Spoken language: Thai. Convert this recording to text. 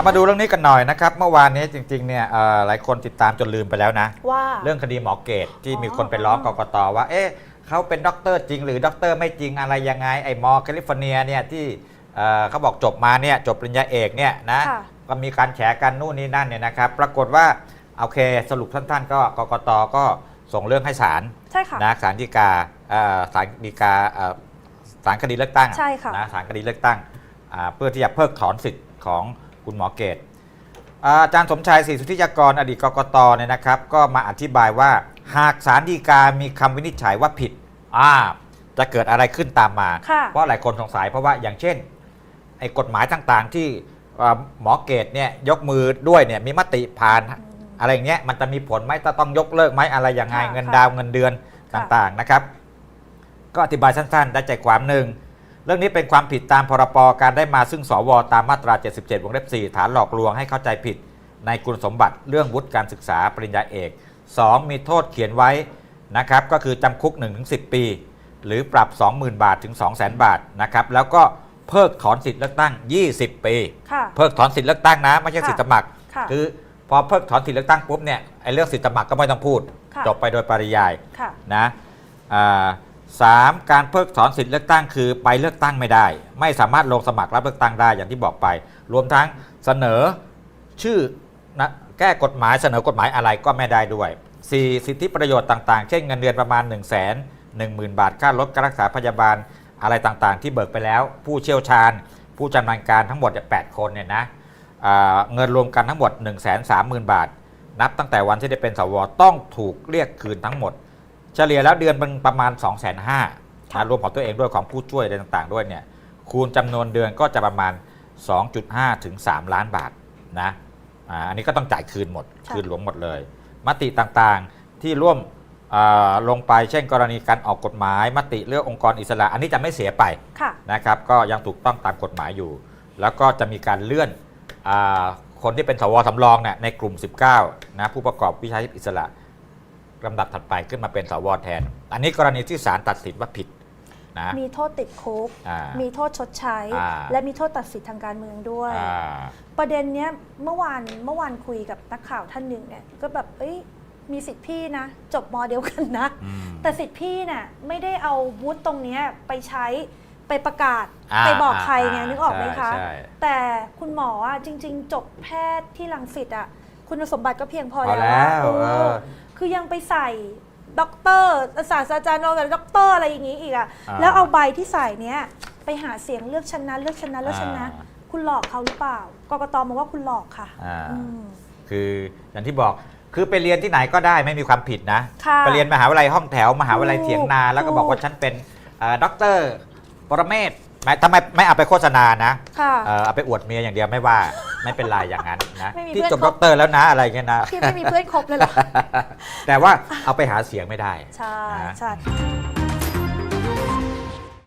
เอามาดูเรื่องนี้กันหน่อยนะครับ เมื่อวานนี้จริงๆเนี่ยเอ่อหลายคนติดตามจนลืมไปแล้วนะ ว่า เรื่องคดีหมอเกตที่อ๋อมีคนไปร้องกกตว่า เอ๊ะเขาเป็นด็อกเตอร์จริง หรือด็อกเตอร์ไม่จริงอะไรยังไงไอ้มอแคลิฟอร์เนียเนี่ยที่เอ่อเขาบอกจบมาเนี่ยจบปริญญาเอกเนี่ยนะค่ะ ก็มีการแฉกันนู่นนี่นั่นเนี่ยนะครับ ปรากฏว่าโอเคสรุปสั้นๆ ก็กกตก็ส่งเรื่องให้ศาล ใช่ค่ะ นะศาลฎีกาเอ่อศาลฎีกาเอ่อศาลคดีเลือกตั้งอใช่ค่ะนะศาลคดีเลือกตั้งอ่าเพื่อที่จะเพิกถอนสิทธิ์ของ คุณหมอเกตอ่าอาจารย์สมชายศรีสุทธิยากรอดีตกกตเนี่ยนะครับ ก็มาอธิบายว่าหากศาลฎีกามีคำวินิจฉัยว่าผิดอ่าจะเกิดอะไรขึ้นตามมา ค่ะ เพราะหลายคนสงสัยเพราะว่าอย่างเช่นไอ้กฎหมายต่างๆ ที่เอ่อหมอเกตเนี่ยยกมือด้วยเนี่ยมีมติผ่านอะไรอย่างเงี้ยมันจะมีผลไหมจะต้องยกเลิกไหมอะไรยังไงค่ะเงินค่ะดาวเงินเดือนค่ะ ต่างๆนะครับ ก็อธิบายสั้นๆได้ใจความหนึ่ง เรื่องนี้เป็นความผิดตามพรบการได้มาซึ่งสวตามมาตรา 77 วงเล็บ 4 ฐานหลอกลวงให้เข้าใจผิด ในคุณสมบัติเรื่องวุฒิการศึกษาปริญญาเอก 2 มีโทษเขียนไว้นะครับก็คือจำคุก 1-10 ปี หรือปรับ 20,000 บาทถึง 200,000 บาทนะครับแล้วก็เพิกถอนสิทธิ์เลือกตั้ง 20 ปีค่ะเพิกถอนสิทธิ์เลือกตั้งนะไม่ใช่ค่ะสิทธิ์สมัครค่ะคือพอเพิกถอนสิทธิ์เลือกตั้งปุ๊บเนี่ยไอ้เรื่องสิทธิ์สมัครก็ไม่ต้องพูดค่ะจบไปโดยปริยายค่ะนะ อ่าสามการเพิกถอนสิทธิเลือกตั้งคือไปเลือกตั้งไม่ได้ ไม่สามารถลงสมัครรับเลือกตั้งได้อย่างที่บอกไป รวมทั้งเสนอชื่อนะแก้กฎหมายเสนอกฎหมายอะไรก็ไม่ได้ด้วย 4. สิทธิประโยชน์ต่างๆ เช่นเงินเดือนประมาณ1 1 0 0 0 0 0 บาทค่ารถการรักษาพยาบาลอะไรต่างๆ ที่เบิกไปแล้ว ผู้เชี่ยวชาญ ผู้ชำนาญการทั้งหมด 8 คนเนี่ยนะเงินรวมกันทั้งหมด 1 3 0 0 0 0 บาท นับตั้งแต่วันที่ได้เป็นสวต้องถูกเรียกคืนทั้งหมด เฉลี่ยแล้วเดือนมันประมาณ 2 5 0 0 0 0นะรวมของตัวเองด้วยของผู้ช่วยอะไรต่างๆ ด้วยเนี่ยคูณจำนวนเดือนก็จะประมาณ 2.5 ถึง 3 ล้านบาทนะอ่าอันนี้ก็ต้องจ่ายคืนหมดค่ะคืนหลวงหมดเลย มติต่างๆที่ร่วมอ่าลงไปเช่นกรณีการออกกฎหมาย มติเลือกองค์กรอิสระ อันนี้จะไม่เสียไปค่ะนะครับก็ยังถูกต้องตามกฎหมายอยู่ แล้วก็จะมีการเลื่อนอาคนที่เป็นสวสำรองเนี่ยในกลุ่ม 19นะผู้ประกอบวิชาชีพอิสระ ลำดับถัดไปขึ้นมาเป็นสวแทน อันนี้กรณีที่ศาลตัดสินว่าผิดนะ มีโทษติดคุก อ่ามีโทษชดใช้ อ่า และมีโทษตัดสิทธิ์ทางการเมืองด้วย อ่า ประเด็นเนี้ยเมื่อวานเมื่อวานคุยกับนักข่าวท่านหนึ่งเนี่ยก็แบบเอ้ยมีสิทธิ์พี่นะ จบมอเดียวกันนะ อืมแต่สิทธิ์พี่น่ะไม่ได้เอาวุฒิตรงเนี้ยไปใช้ไปประกาศอ่าไปบอกใครไงอ่านึกออกไหมคะ ใช่ใช่ แต่คุณหมออะจริง ๆ จบแพทย์ที่รังสิตอะคุณสมบัติก็เพียงพอพอแล้วแล้อะวเออเออ คือยังไปใส่ด็อกเตอร์ศาสตราจารย์รองกับด็อกเตอร์อะไรอย่างงี้อีกอะอ่า แล้วเอาใบที่ใส่เนี้ยไปหาเสียงเลือกชนะเลือกชนะเลือกชนะอ่าคุณหลอกเขาหรือเปล่ากกตมองว่าคุณหลอกค่ะอ่าอืม คืออย่างที่บอกคือไปเรียนที่ไหนก็ได้ไม่มีความผิดนะค่ะไปเรียนมหาวิทยาลัยห้องแถว มหาวิทยาลัยเถียงนา แล้วก็บอกว่าถูกฉันเป็นด็อกเตอร์ปรเมศ ไม่ทำไมไม่เอาไปโฆษณานะค่ะ เออเอาไปอวดเมียอย่างเดียวไม่ว่าไม่เป็นไรอย่างนั้นนะไม่มีที่เพื่อนจบคบ ด็อกเตอร์แล้วนะอะไรเงี้ยนะ พี่ไม่มีเพื่อนคบเลยเหรอ แต่ว่าเอาไปหาเสียงไม่ได้ ใช่นะใช่